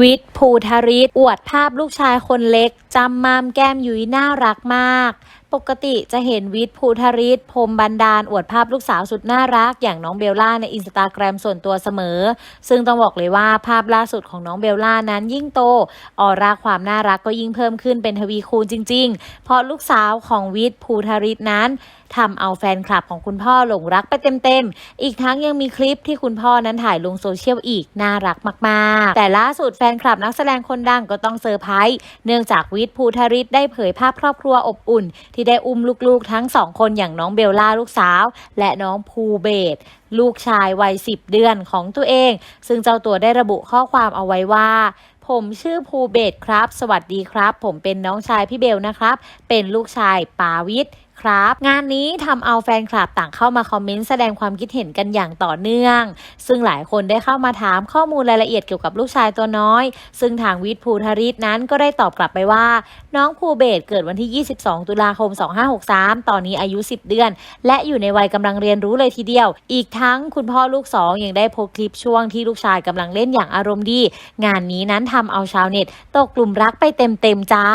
วิทย์ภูทริศอวดภาพลูกชายคนเล็กจำมามแก้มยุ้ยน่ารักมาก ปกติจะเห็นวิทย์ภูทริศพรมบันดาล อวดภาพลูกสาวสุดน่ารัก อย่างน้องเบลล่าในอินสตาแกรมส่วนตัวเสมอ ซึ่งต้องบอกเลยว่าภาพล่าสุดของน้องเบลล่านั้นยิ่งโต ออร่าความน่ารักก็ยิ่งเพิ่มขึ้นเป็นทวีคูณจริง ๆ เพราะลูกสาวของวิทย์ภูทริศนั้นทำเอาแฟนคลับของคุณพ่อหลงรักไปเต็มๆ อีกทั้งยังมีคลิปที่คุณพ่อนั้นถ่ายลงโซเชียลอีก น่ารักมากๆ แต่ล่าสุดแฟนคลับนักแสดงคนดังก็ต้องเซอร์ไพรส์เนื่องจากวิทย์ภูทริศได้เผยภาพครอบครัวอบอุ่นที่ได้อุ้มลูกๆทั้งสองคนอย่างน้องเบลล่าลูกสาว และน้องภูเบศลูกชายวัยสิบเดือนของตัวเอง ซึ่งเจ้าตัวได้ระบุข้อความเอาไว้ว่าผมชื่อภูเบศครับ สวัสดีครับ ผมเป็นน้องชายพี่เบลนะครับ เป็นลูกชายปาวิทย์ครับ งานนี้ทำเอาแฟนคลับต่างเข้ามาคอมเมนต์แสดงความคิดเห็นกันอย่างต่อเนื่อง ซึ่งหลายคนได้เข้ามาถามข้อมูลรายละเอียดเกี่ยวกับลูกชายตัวน้อย ซึ่งทางวิทย์ภูทริศนั้นก็ได้ตอบกลับไปว่า น้องภูเบศเกิดวันที่ 22 ตุลาคม 2563 ตอนนี้อายุ 10 เดือน และอยู่ในวัยกำลังเรียนรู้เลยทีเดียว อีกทั้งคุณพ่อลูกสองยังได้โพสคลิปช่วงที่ลูกชายกำลังเล่นอย่างอารมณ์ดี งานนี้นั้นทำเอาชาวเน็ตตกกลุ่มรักไปเต็มๆจ้า